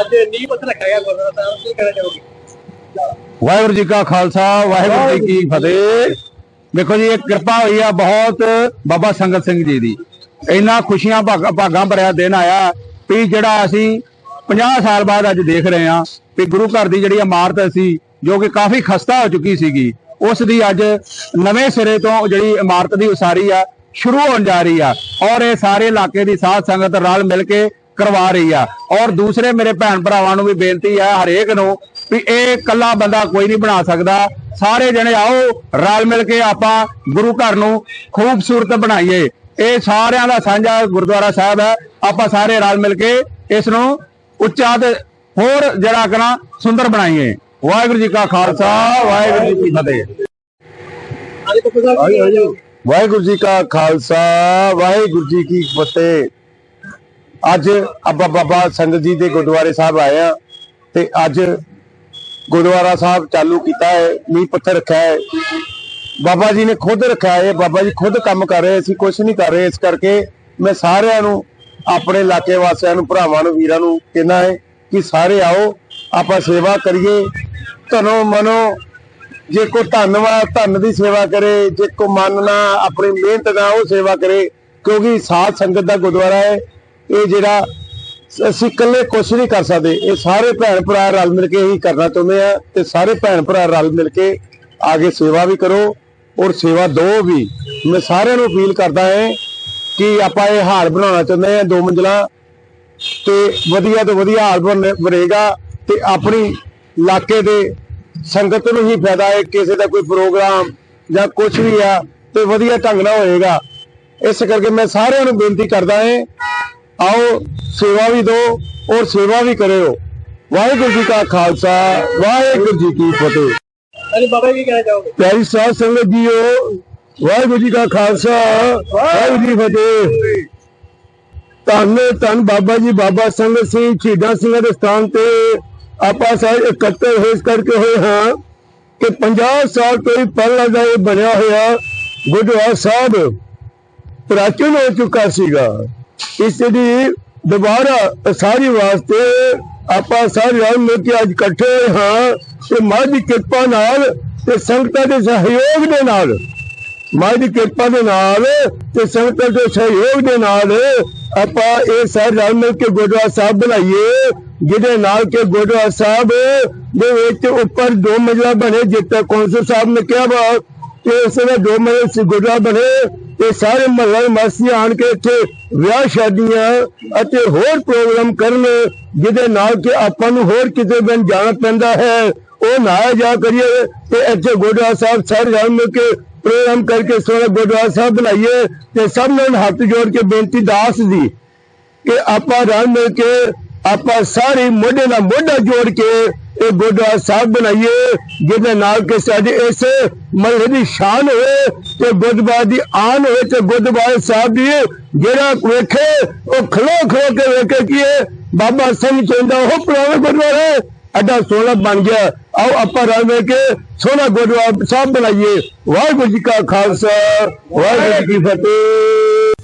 ਅੱਜ ਨੀਂਹ ਪੱਥਰ ਰੱਖਿਆ ਗਿਆ ਗੁਰਦੁਆਰਾ ਸਾਹਿਬ ਕੀ ਕਹਿਣਾ ਚਾਹੋਗੇ ਵਾਹਿਗੁਰੂ ਜੀ ਕਾ ਖਾਲਸਾ ਵਾਹਿਗੁਰੂ ਜੀ ਕੀ ਫਤਿਹ। ਦੇਖੋ ਜੀ ਇਹ ਕਿਰਪਾ ਹੋਈ ਆ ਬਹੁਤ ਬਾਬਾ ਸੰਗਤ ਸਿੰਘ ਜੀ ਦੀ। ਇੰਨਾ ਖੁਸ਼ੀਆਂ ਭਾਗ- ਭਰਿਆ ਦਿਨ ਆਇਆ ਵੀ ਜਿਹੜਾ ਅਸੀਂ 50 ਸਾਲ ਬਾਅਦ ਅੱਜ ਦੇਖ ਰਹੇ ਹਾਂ ਵੀ ਗੁਰੂ ਘਰ ਦੀ ਜਿਹੜੀ ਇਮਾਰਤ ਸੀ ਜੋ ਕਿ ਕਾਫੀ ਖਸਤਾ ਹੋ ਚੁੱਕੀ ਸੀਗੀ ਉਸ ਦੀ ਅੱਜ ਨਵੇਂ ਸਿਰੇ ਤੋਂ ਜਿਹੜੀ ਇਮਾਰਤ ਦੀ ਉਸਾਰੀ ਆ ਸ਼ੁਰੂ ਹੋਣ ਜਾ ਰਹੀ ਆ। ਔਰ ਇਹ ਸਾਰੇ ਇਲਾਕੇ ਦੀ ਸਾਧ ਸੰਗਤ ਰਲ ਮਿਲ ਕੇ ਕਰਵਾ ਰਹੀ ਆ। ਔਰ ਦੂਸਰੇ ਮੇਰੇ ਭੈਣ ਭਰਾਵਾਂ ਨੂੰ ਵੀ ਬੇਨਤੀ ਹੈ ਹਰੇਕ ਨੂੰ, ਵੀ ਇਹ ਇਕੱਲਾ ਬੰਦਾ ਕੋਈ ਨਹੀਂ ਬਣਾ ਸਕਦਾ। ਸਾਰੇ ਜਣੇ ਆਓ, ਰਲ ਮਿਲ ਕੇ ਆਪਾਂ ਗੁਰੂ ਘਰ ਨੂੰ ਖੂਬਸੂਰਤ ਬਣਾਈਏ। ਇਹ ਸਾਰਿਆਂ ਦਾ ਸਾਂਝਾ ਗੁਰਦੁਆਰਾ ਸਾਹਿਬ ਹੈ। ਆਪਾਂ ਸਾਰੇ ਰਲ ਮਿਲ ਕੇ ਇਸ ਨੂੰ ਉੱਚਾ ਤੇ ਹੋਰ ਜਿਹੜਾ ਕਰਾਂ, ਸੁੰਦਰ ਬਣਾਈਏ। ਵਾਹਿਗੁਰੂ ਜੀ ਕਾ ਖਾਲਸਾ, ਵਾਹਿਗੁਰੂ ਜੀ ਕੀ ਫਤਿਹ। ਵਾਹਿਗੁਰੂ ਜੀ ਕਾ ਖਾਲਸਾ, ਵਾਹਿਗੁਰੂ ਜੀ ਕੀ ਫਤਿਹ। ਅੱਜ ਅੱਬਾ ਬਾਬਾ ਸੰਗਤ ਜੀ ਦੇ ਗੁਰਦੁਆਰੇ ਸਾਹਿਬ ਆਏ ਆ ਤੇ ਅੱਜ ਗੁਰਦੁਆਰਾ ਸਾਹਿਬ ਚਾਲੂ ਕੀਤਾ ਹੈ, ਮੀਂਹ ਪੱਥਰ ਰੱਖਿਆ ਹੈ। ਬਾਬਾ ਜੀ ਨੇ ਖੁਦ ਰੱਖਿਆ ਹੈ, ਬਾਬਾ ਜੀ ਖੁਦ ਕੰਮ ਕਰ ਰਹੇ, ਅਸੀਂ ਕੁਝ ਨਹੀਂ ਕਰ ਰਹੇ। ਇਸ ਕਰਕੇ ਮੈਂ ਸਾਰਿਆਂ ਨੂੰ, ਆਪਣੇ ਇਲਾਕੇ ਵਾਸੀਆਂ ਨੂੰ, ਭਰਾਵਾਂ ਨੂੰ, ਵੀਰਾਂ ਨੂੰ ਕਹਿਣਾ ਹੈ ਕਿ ਸਾਰੇ ਆਓ, ਆਪਾਂ ਸੇਵਾ ਕਰੀਏ। ਧਨੋ ਮਨੋ, ਜੇ ਕੋ ਧੰਨਵਾਦ ਧੰਨ ਦੀ ਸੇਵਾ ਕਰੇ। ਜੇ ਕੋ ਮਨ ਨਾ, ਆਪਣੀ ਮਿਹਨਤ ਨਾਲ ਉਹ ਸੇਵਾ ਕਰੇ, ਕਿਉਂਕਿ ਸਾਧ ਸੰਗਤ ਦਾ ਗੁਰਦੁਆਰਾ ਹੈ। ਇਹ ਜਿਹੜਾ ਅਸੀਂ ਇਕੱਲੇ ਕੁਛ ਨਹੀਂ ਕਰ ਸਕਦੇ। ਇਹ ਸਾਰੇ ਭੈਣ ਭਰਾ ਰਲ ਮਿਲ ਕੇ ਹੀ ਕਰਨਾ ਚਾਹੁੰਦੇ ਆ ਤੇ ਸਾਰੇ ਭੈਣ ਭਰਾ ਰਲ ਮਿਲ ਕੇ ਆਗੇ ਸੇਵਾ ਵੀ ਕਰੋ ਔਰ ਸੇਵਾ ਦਿਓ ਵੀ। ਮੈਂ ਸਾਰਿਆਂ ਨੂੰ ਅਪੀਲ ਕਰਦਾ ਹਾਂ ਕਿ ਆਪਾਂ ਇਹ ਹਾਲ ਬਣਾਉਣਾ ਚਾਹੁੰਦੇ ਆ ਦੋ ਮੰਜ਼ਲਾ ਤੇ ਵਧੀਆ ਤੋਂ ਵਧੀਆ ਹਾਲ ਬਣ- ਬਣੇਗਾ ਤੇ ਆਪਣੀ ਇਲਾਕੇ ਦੇ ਸੰਗਤ ਨੂੰ ਹੀ ਫਾਇਦਾ ਹੈ, ਕਿਸੇ ਦਾ ਕੋਈ ਪ੍ਰੋਗਰਾਮ ਜਾਂ ਕੁਝ ਵੀ ਆ ਤੇ ਵਧੀਆ ਢੰਗ ਨਾਲ ਹੋਏਗਾ। ਇਸ ਕਰਕੇ ਮੈਂ ਸਾਰਿਆਂ ਨੂੰ ਬੇਨਤੀ ਕਰਦਾ ਹਾਂ ਆਓ ਸੇਵਾ ਵੀ ਦਿਓ ਔਰ ਸੇਵਾ ਵੀ ਕਰਿਓ। ਵਾਹਿਗੁਰੂ ਜੀ ਕਾ ਖਾਲਸਾ ਵਾਹਿਗੁਰੂ ਜੀ ਕੀ ਫਤਿਹ। ਹਾਂਜੀ ਬਾਬਾ ਜੀ ਕੀ ਕਹਿਣਾ ਚਾਹੋਗੇ? ਪਿਆਰੀ ਸਾਧ ਸੰਗਤ ਜੀਓ ਵਾਹਿਗੁਰੂ ਜੀ ਕਾ ਖਾਲਸਾ ਵਾਹਿਗੁਰੂ ਜੀ ਫਤਿਹ। ਧੰਨ ਧੰਨ ਬਾਬਾ ਜੀ ਬਾਬਾ ਸੰਗਤ ਸਿੰਘ ਸ਼ਹੀਦਾਂ ਸਿੰਘਾਂ ਦੇ ਸਥਾਨ ਤੇ ਆਪਾਂ ਸਾਰੇ ਇਕੱਤਰ ਹੋਏ ਇਸ ਕਰਕੇ ਹੋਏ ਹਾਂ ਕਿ 50 ਸਾਲ ਤੋਂ ਹੀ ਪਹਿਲਾਂ ਦਾ ਇਹ ਬਣਿਆ ਹੋਇਆ ਗੁਰਦੁਆਰਾ ਸਾਹਿਬ ਪ੍ਰਾਚੀਨ ਹੋ ਚੁੱਕਾ ਸੀਗਾ। ਇਸ ਦੀ ਦੁਬਾਰਾ ਸਾਰੀ ਵਾਸਤੇ ਆਪਾਂ ਸਾਰੇ ਰਲ ਮਿਲ ਕੇ ਅੱਜ ਇਕੱਠੇ ਹੋਏ ਹਾਂ ਤੇ ਮਾਂ ਦੀ ਕਿਰਪਾ ਨਾਲ ਤੇ ਸੰਗਤਾਂ ਦੇ ਸਹਿਯੋਗ ਦੇ ਨਾਲ, ਮਾਂ ਦੀ ਕਿਰਪਾ ਦੇ ਨਾਲ ਤੇ ਸੰਗਤਾਂ ਦੇ ਸਹਿਯੋਗ ਦੇ ਨਾਲ ਆਪਾਂ ਇਹ ਸਾਰੇ ਰਲ ਮਿਲ ਕੇ ਗੁਰਦੁਆਰਾ ਸਾਹਿਬ ਬਣਾਈਏ, ਜਿਹਦੇ ਨਾਲ ਕਿ ਗੁਰਦੁਆਰਾ ਸਾਹਿਬ ਦੇ ਵਿੱਚ ਉੱਪਰ ਦੋ ਮੰਜ਼ਲਾ ਬਣੇ, ਜਿੱਥੇ ਕੌਂਸਲ ਸਾਹਿਬ ਨੇ ਕਿਹਾ ਵਾ ਕਿ ਇਸ ਦਾ ਦੋ ਮੰਜ਼ਲੇ ਗੁਰਦੁਆਰਾ ਬਣੇ ਤੇ ਸਾਰੇ ਮਹੱਲਾ ਵਾਸੀ ਆਣ ਕੇ ਇੱਥੇ ਵਿਆਹ ਸ਼ਾਦੀਆਂ ਅਤੇ ਹੋਰ ਪ੍ਰੋਗਰਾਮ ਕਰਨ ਜਿਹਦੇ ਨਾਲ ਕਿ ਆਪਾਂ ਨੂੰ ਹੋਰ ਕਿਤੇ ਵੀ ਜਾਣਾ ਪੈਂਦਾ ਹੈ। ਉਹ ਨਾ ਜਾ ਕਰੀਏ ਤੇ ਇੱਥੇ ਗੁਰਦੁਆਰਾ ਸਾਹਿਬ ਸਾਰੇ ਰਲ ਮਿਲ ਕੇ ਪ੍ਰੋਗਰਾਮ ਕਰਕੇ ਸੋਹਣਾ ਗੁਰਦੁਆਰਾ ਸਾਹਿਬ ਬਣਾਈਏ ਤੇ ਸਭ ਨੂੰ ਹੱਥ ਜੋੜ ਕੇ ਬੇਨਤੀ ਦਾਸ ਦੀ ਕਿ ਆਪਾਂ ਰਲ ਮਿਲ ਕੇ ਆਪਾਂ ਸਾਰੇ ਮੋਢੇ ਨਾਲ ਮੋਢਾ ਜੋੜ ਕੇ ਇਹ ਗੁਰਦੁਆਰਾ ਸਾਹਿਬ ਬਣਾਈਏ, ਜਿਹਦੇ ਨਾਲ ਕਿ ਸਾਡੇ ਇਸ ਮਹੱਲੇ ਦੀ ਸ਼ਾਨ ਹੋਵੇ ਤੇ ਗੁਰਦੁਆਰਾ ਦੀ ਆਨ ਹੋਵੇ ਤੇ ਗੁਰਦੁਆਰਾ ਸਾਹਿਬ ਦੀ ਜਿਹੜਾ ਵੇਖੇ, ਉਹ ਖਲੋ ਖਲੋ ਕੇ ਵੇਖੇ ਕਿ ਇਹ ਬਾਬਾ ਸਿੰਘ ਚੰਦਾ ਉਹ ਪੁਰਾਣਾ ਗੁਰਦੁਆਰਾ ਹੈ, ਅੱਡਾ ਸੋਹਣਾ ਬਣ ਗਿਆ। ਆਓ ਆਪਾਂ ਰਲ ਮਿਲ ਕੇ ਸੋਹਣਾ ਗੁਰਦੁਆਰਾ ਸਾਹਿਬ ਬਣਾਈਏ। ਵਾਹਿਗੁਰੂ ਜੀ ਕਾ ਖਾਲਸਾ, ਵਾਹਿਗੁਰੂ ਜੀ ਕੀ ਫਤਿਹ।